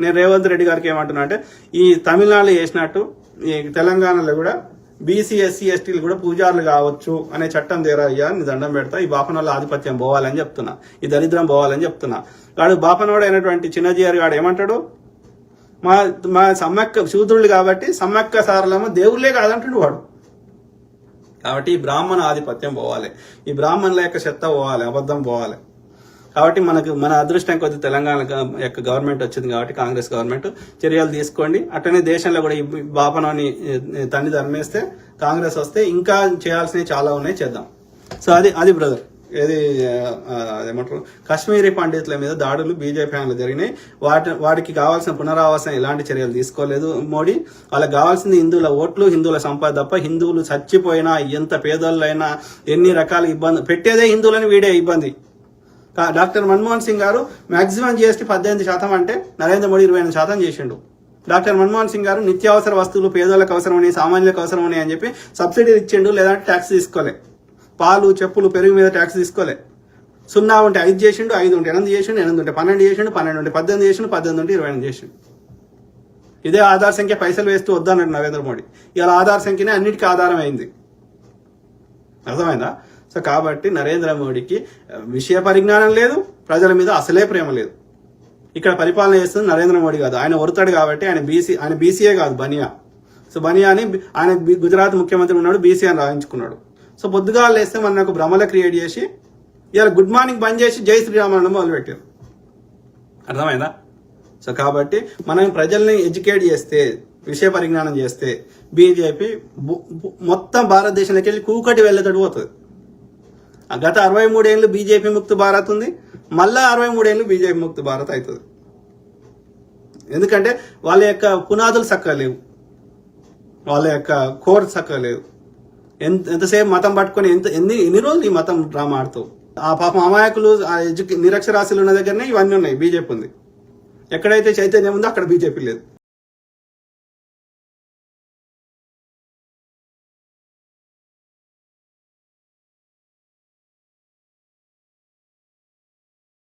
నేను రేవంత్ రెడ్డి గారికి ఏమంటున్నా అంటే ఈ తమిళనాడులో చేసినట్టు ఈ తెలంగాణలో కూడా బీసీ ఎస్సీ ఎస్టీలు కూడా పూజారులు కావచ్చు అనే చట్టం తీరయ్యా నీ దండం పెడతా. ఈ బాపనోళ్ళ ఆధిపత్యం పోవాలని చెప్తున్నా. ఈ దరిద్రం పోవాలని చెప్తున్నా. వాడు బాపనోడు అయినటువంటి చిన్నజీఆర్ గాడు ఏమంటాడు? మా మా సమ్మక్క శూద్రులు కాబట్టి సమ్మక్క సారలమ్మ దేవుళ్ళే కాదంటాడు వాడు. కాబట్టి ఈ బ్రాహ్మణ ఆధిపత్యం పోవాలి. ఈ బ్రాహ్మణుల యొక్క చెత్త పోవాలి అబద్ధం పోవాలి. కాబట్టి మనకు మన అదృష్టం కొద్ది తెలంగాణ యొక్క గవర్నమెంట్ వచ్చింది కాబట్టి కాంగ్రెస్ గవర్నమెంట్ చర్యలు తీసుకోండి. అట్లనే దేశంలో కూడా ఈ బాపనని తన్ని ధర్మేస్తే కాంగ్రెస్ వస్తే ఇంకా చేయాల్సినవి చాలా ఉన్నాయి చేద్దాం. సో అది అది బ్రదర్ ఏది ఏమంటారు కాశ్మీరీ పండితుల మీద దాడులు బీజేపీ ఫ్యాన్లు జరిగినాయి. వాటి వాటికి కావాల్సిన పునరావాసం ఎలాంటి చర్యలు తీసుకోలేదు మోడీ. వాళ్ళకి కావాల్సింది హిందువుల ఓట్లు హిందువుల సంపద తప్ప హిందువులు చచ్చిపోయినా ఎంత పేదోళ్ళైనా ఎన్ని రకాల ఇబ్బంది పెట్టేదే హిందువులని వీడే ఇబ్బంది. డాక్టర్ మన్మోహన్ సింగ్ గారు మాక్సిమం జిఎస్టీ పద్దెనిమిది శాతం అంటే నరేంద్ర మోడీ ఇరవై ఎనిమిది శాతం చేసిండు. డాక్టర్ మన్మోహన్ సింగ్ గారు నిత్యావసర వస్తువులు పేదోళ్ళకి అవసరమని సామాన్యులకు అవసరమని అని చెప్పి సబ్సిడీ ఇచ్చిండు లేదంటే ట్యాక్స్ తీసుకోలే. పాలు చెప్పులు పెరుగు మీద ట్యాక్స్ తీసుకోలే. సున్నా ఉంటే ఐదు చేసిండు ఐదు ఉంటే ఎనిమిది చేసిండు ఎనిమిది ఉంటే పన్నెండు చేసిండు పన్నెండు ఉంటే పద్దెనిమిది చేసిండు పద్దెనిమిది ఉంటే ఇరవై ఎనిమిది చేసిండు. ఇదే ఆధార్ సంఖ్య పైసలు వేస్తూ వద్దన్నాడు నరేంద్ర మోడీ. ఇలా ఆధార్ సంఖ్యనే అన్నిటికీ ఆధారం అయింది అర్థమైందా? సో కాబట్టి నరేంద్ర మోడీకి విషయ పరిజ్ఞానం లేదు ప్రజల మీద అసలే ప్రేమ లేదు. ఇక్కడ పరిపాలన చేస్తుంది నరేంద్ర మోడీ కాదు. ఆయన వరుతాడు కాబట్టి ఆయన బీసీ ఆయన బీసీఏ కాదు బనియా. సో బనియా అని ఆయన గుజరాత్ ముఖ్యమంత్రి ఉన్నాడు బీసీ అని రాయించుకున్నాడు. సో పొద్దుగా లేస్తే మనకు భ్రమల క్రియేట్ చేసి ఇలా గుడ్ మార్నింగ్ బంద్ చేసి జై శ్రీరామ్ అనడం మొదలుపెట్టారు. అర్థమైందా? సో కాబట్టి మనం ప్రజల్ని ఎడ్యుకేట్ చేస్తే విషయ పరిజ్ఞానం చేస్తే బీజేపీ మొత్తం భారతదేశంలోకి వెళ్ళి కూకటి వెళ్ళేటట్టు పోతుంది. గత అరవై మూడేళ్ళు బీజేపీ ముక్త భారత్ ఉంది. మళ్ళా అరవై మూడేళ్ళు బీజేపీ ముక్త భారత్ అవుతుంది. ఎందుకంటే వాళ్ళ యొక్క పునాదులు చక్కగా లేవు. వాళ్ళ యొక్క కోర్ చక్కగా లేవు. ఎంత ఎంతసేపు మతం పట్టుకొని ఎంత ఎన్ని ఎన్ని రోజులు ఈ మతం డ్రామా ఆడుతావు? ఆ పాపం అమాయకులు ఆ ఎడ్యుకే నిరక్షరాస్యులు ఉన్న దగ్గరనే ఇవన్నీ ఉన్నాయి. బీజేపీ ఉంది. ఎక్కడైతే చైతన్యం ఉందో అక్కడ బీజేపీ లేదు.